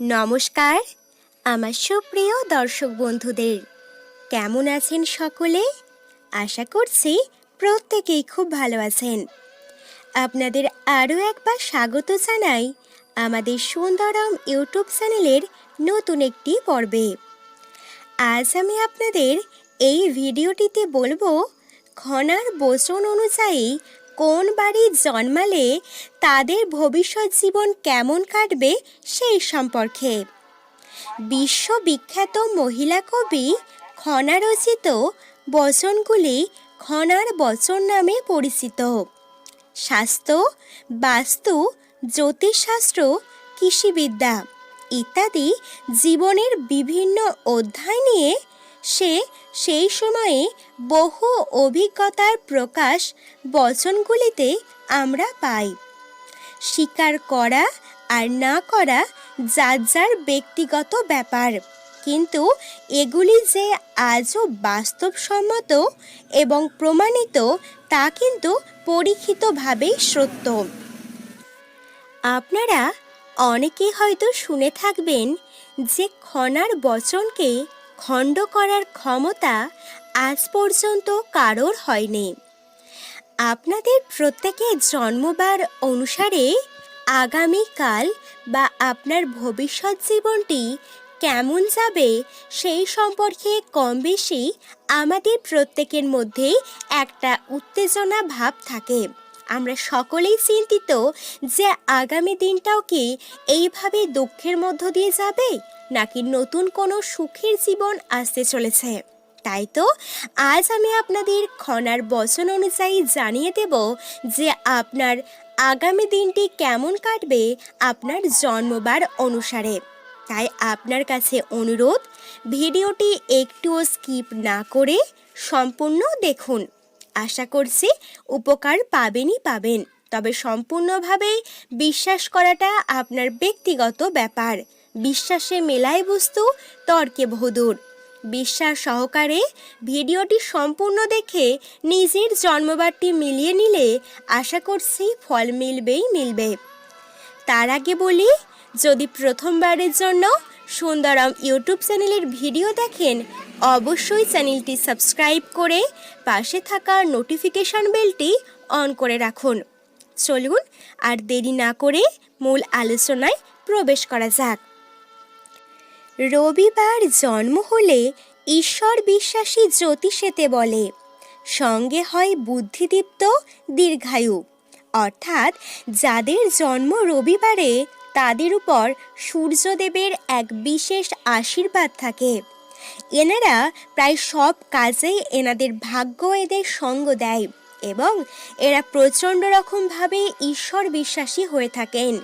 নমস্কার, আমার সুপ্রিয় দর্শক বন্ধুদের। কেমন আছেন সকলে? আশা করছি প্রত্যেকেই খুব ভালো আছেন। আপনাদের আরও একবার স্বাগত জানাই আমাদের সুন্দরম ইউটিউব চ্যানেলের নতুন একটি পর্বে। আজ আমি আপনাদের এই ভিডিওটিতে বলব, খনার বচন অনুযায়ী কোন বাড়ি জন্মালে তাদের ভবিষ্যৎ জীবন কেমন কাটবে সেই সম্পর্কে। বিশ্ববিখ্যাত মহিলা কবি খনা রচিত বচনগুলি খনার বচন নামে পরিচিত। স্বাস্থ্য, বাস্তু, জ্যোতিষশাস্ত্র, কৃষিবিদ্যা ইত্যাদি জীবনের বিভিন্ন অধ্যায় নিয়ে সে সেই সময়ে বহু অভিজ্ঞতার প্রকাশ বচনগুলিতে আমরা পাই। স্বীকার করা আর না করা যার যার ব্যক্তিগত ব্যাপার। কিন্তু এগুলি যে আজও বাস্তবসম্মত এবং প্রমাণিত তা কিন্তু পরীক্ষিতভাবেই সত্য। আপনারা অনেকে হয়তো শুনে থাকবেন যে খনার বচনকে খণ্ড করার ক্ষমতা আজ পর্যন্ত কারোর হয়নি। আপনাদের প্রত্যেকের জন্মবার অনুসারে আগামীকাল বা আপনার ভবিষ্যৎ জীবনটি কেমন যাবে সেই সম্পর্কে কম বেশি আমাদের প্রত্যেকের মধ্যেই একটা উত্তেজনা ভাব থাকে। আমরা সকলেই চিন্তিত যে আগামী দিনটাও কি এইভাবে দুঃখের মধ্য দিয়ে যাবে? নাকি নতুন কোনো সুখের জীবন আসতে চলেছে? তাই তো আজ আমি আপনাদের খনার বচন অনুযায়ী জানিয়ে দেব যে আপনার আগামী দিনটি কেমন কাটবে আপনার জন্মবার অনুসারে। তাই আপনার কাছে অনুরোধ, ভিডিওটি একটুও স্কিপ না করে সম্পূর্ণ দেখুন। আশা করছি উপকার পাবেনই পাবেন। তবে সম্পূর্ণভাবেই বিশ্বাস করাটা আপনার ব্যক্তিগত ব্যাপার। বিশ্বাসে মেলায় বস্তু, তর্কে বহুদূর। বিশ্বাস সহকারে ভিডিওটি সম্পূর্ণ দেখে নিজের জন্মবারটি মিলিয়ে নিলে আশা করছি ফল মিলবেই মিলবে। তার আগে বলি, যদি প্রথমবারের জন্য সুন্দরম ইউটিউব চ্যানেলের ভিডিও দেখেন, অবশ্যই চ্যানেলটি সাবস্ক্রাইব করে পাশে থাকা নোটিফিকেশন বেলটি অন করে রাখুন। চলুন, আর দেরি না করে মূল আলোচনায় প্রবেশ করা যাক। রবিবার জন্ম হলে ঈশ্বর বিশ্বাসী জ্যোতিষেতে বলে, সঙ্গে হয় বুদ্ধিদীপ্ত দীর্ঘায়ু। অর্থাৎ যাদের জন্ম রবিবারে, তাদের উপর সূর্যদেবের এক বিশেষ আশীর্বাদ থাকে। এনারা প্রায় সব কাজেই এনাদের ভাগ্য এদের সঙ্গ দেয় এবং এরা প্রচণ্ড রকমভাবে ঈশ্বর বিশ্বাসী হয়ে থাকেন।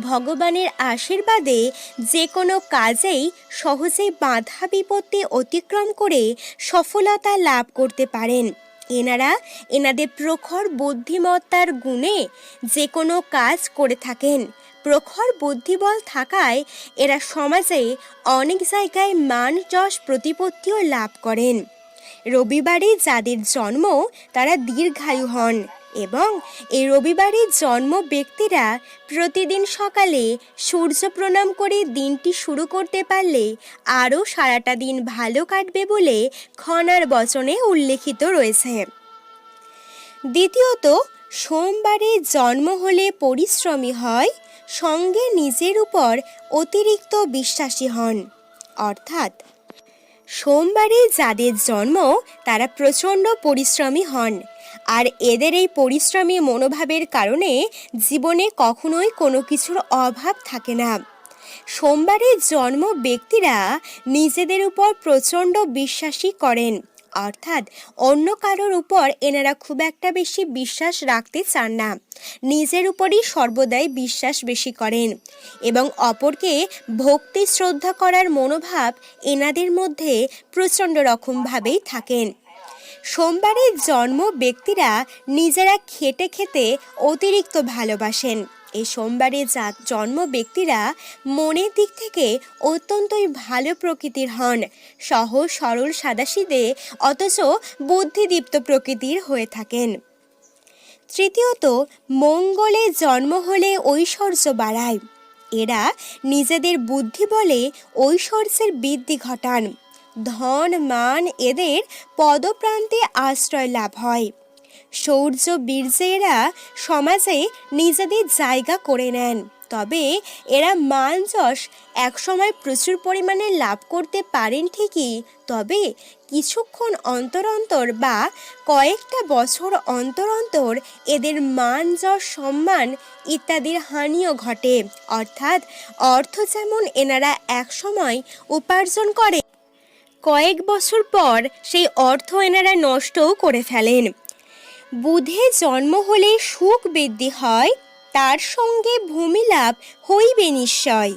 ভগবানের আশীর্বাদে যে কোনো কাজেই সহজেই বাধা বিপত্তি অতিক্রম করে সফলতা লাভ করতে পারেন। এনারা এনাদের প্রখর বুদ্ধিমত্তার গুণে যে কোনো কাজ করে থাকেন। প্রখর বুদ্ধিবল থাকায় এরা সমাজে অনেক জায়গায় মান যশ প্রতিপত্তিও লাভ করেন। রবিবারে যাদের জন্ম তারা দীর্ঘায়ু হন। এবং এই রবিবারে জন্ম ব্যক্তিরা প্রতিদিন সকালে সূর্য প্রণাম করে দিনটি শুরু করতে পারলে আরও সারাটা দিন ভালো কাটবে বলে খনার বচনে উল্লেখিত রয়েছে। দ্বিতীয়ত, সোমবারে জন্ম হলে পরিশ্রমী হয়, সঙ্গে নিজের উপর অতিরিক্ত বিশ্বাসী হন। অর্থাৎ, সোমবারে যাদের জন্ম তারা প্রচণ্ড পরিশ্রমী হন। আর এদের এই পরিশ্রমী মনোভাবের কারণে জীবনে কখনোই কোনো কিছুর অভাব থাকে না। সোমবারে জন্ম ব্যক্তিরা নিজেদের উপর প্রচণ্ড বিশ্বাসী করেন। অর্থাৎ অন্য কারোর উপর এনারা খুব একটা বেশি বিশ্বাস রাখতে চান না। নিজের উপরই সর্বদাই বিশ্বাস বেশি করেন এবং অপরকে ভক্তি শ্রদ্ধা করার মনোভাব এনাদের মধ্যে প্রচণ্ড রকমভাবেই থাকেন। সোমবারের জন্ম ব্যক্তিরা নিজেরা খেটে খেতে অতিরিক্ত ভালোবাসেন। এই সোমবারে যা জন্ম ব্যক্তিরা মনের দিক থেকে অত্যন্তই ভালো প্রকৃতির হন। সহজ সরল সাদাসিদে অথচ বুদ্ধিদীপ্ত প্রকৃতির হয়ে থাকেন। তৃতীয়ত, মঙ্গলে জন্ম হলে ঐশ্বর্য বাড়ায়। এরা নিজেদের বুদ্ধি বলে ঐশ্বর্যের বৃদ্ধি ঘটান। ধন, মান এদের পদপ্রান্তে আশ্রয় লাভ হয়। শৌর্য বীর্যে এরা সমাজে নিজেদের জায়গা করে নেন। তবে এরা মান যশ একসময় প্রচুর পরিমাণে লাভ করতে পারেন ঠিকই, তবে কিছুক্ষণ অন্তর অন্তর বা কয়েকটা বছর অন্তর অন্তর এদের মান যশ, সম্মান ইত্যাদির হানিও ঘটে। অর্থাৎ অর্থ যেমন এনারা একসময় উপার্জন করে কয়েক বছর পর সেই অর্থ এনারা নষ্টও করে ফেলেন। বুধে জন্ম হলে সুখ বৃদ্ধি হয়, তার সঙ্গে ভূমি লাভ হইবে নিশ্চয়।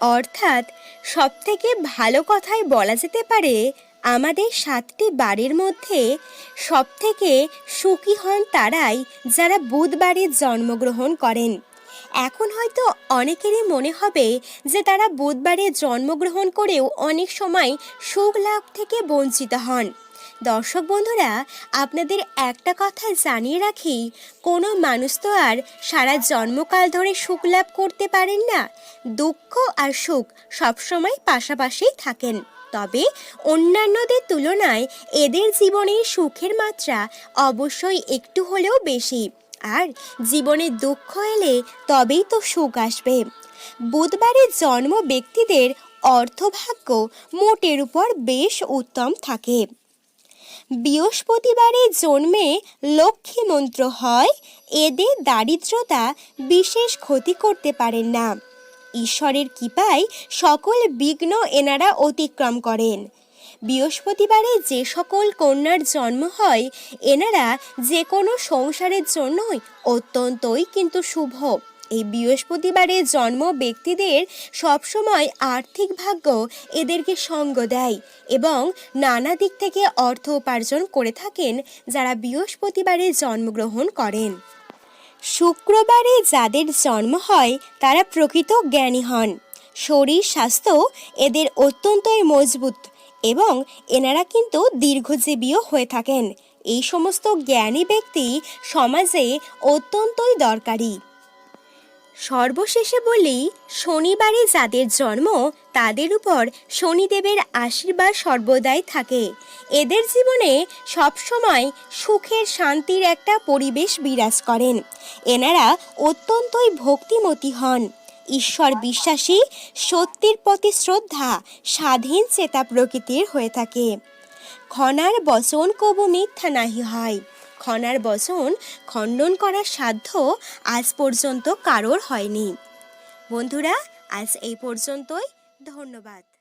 অর্থাৎ সবথেকে ভালো কথাই বলা যেতে পারে, আমাদের সাতটি বাড়ির মধ্যে সবথেকে সুখী হন তারাই যারা বুধবারে জন্মগ্রহণ করেন। এখন হয়তো অনেকেরই মনে হবে যে তারা বুধবারে জন্মগ্রহণ করেও অনেক সময় সুখ লাভ থেকে বঞ্চিত হন। দর্শক বন্ধুরা, আপনাদের একটা কথা জানিয়ে রাখি, কোনো মানুষ তো আর সারা জন্মকাল ধরে সুখ লাভ করতে পারেন না। দুঃখ আর সুখ সবসময় পাশাপাশি থাকেন। তবে অন্যান্যদের তুলনায় এদের জীবনে সুখের মাত্রা অবশ্যই একটু হলেও বেশি। আর জীবনে দুঃখ এলে তবেই তো সুখ আসবে। বুধবারে জন্ম ব্যক্তিদের অর্থভাগ্য মোটের উপর বেশ উত্তম থাকে। বৃহস্পতিবারে জন্মে লক্ষ্মী মন্ত্র হয়, এদের দারিদ্রতা বিশেষ ক্ষতি করতে পারেন না। ঈশ্বরের কৃপায় সকল বিঘ্ন এনারা অতিক্রম করেন। বৃহস্পতিবারে যে সকল কন্যার জন্ম হয়, এনারা যে কোনো সংসারের জন্যই অত্যন্তই কিন্তু শুভ। এই বৃহস্পতিবারে জন্ম ব্যক্তিদের সবসময় আর্থিক ভাগ্য এদেরকে সঙ্গ দেয় এবং নানা দিক থেকে অর্থ উপার্জন করে থাকেন যারা বৃহস্পতিবারে জন্মগ্রহণ করেন। শুক্রবারে যাদের জন্ম হয়, তারা প্রকৃত জ্ঞানী হন। শরীর, স্বাস্থ্য এদের অত্যন্তই মজবুত এবং এনারা কিন্তু দীর্ঘজীবীও হয়ে থাকেন। এই সমস্ত জ্ঞানী ব্যক্তি সমাজে অত্যন্তই দরকারি। সর্বশেষে বলি, শনিবারে যাদের জন্ম, তাদের উপর শনিদেবের আশীর্বাদ সর্বদাই থাকে। এদের জীবনে সবসময় সুখের, শান্তির একটা পরিবেশ বিরাজ করেন। এনারা অত্যন্তই ভক্তিমতী হন। ঈশ্বর বিশ্বাসী, সত্যির প্রতি শ্রদ্ধা, স্বাধীন চেতা প্রকৃতির হয়ে থাকে। খনার বচন কবু মিথ্যা নাহি হয়। খনার বচন খণ্ডন করার সাধ্য আজ পর্যন্ত কারোর হয়নি। বন্ধুরা, আজ এই পর্যন্তই। ধন্যবাদ।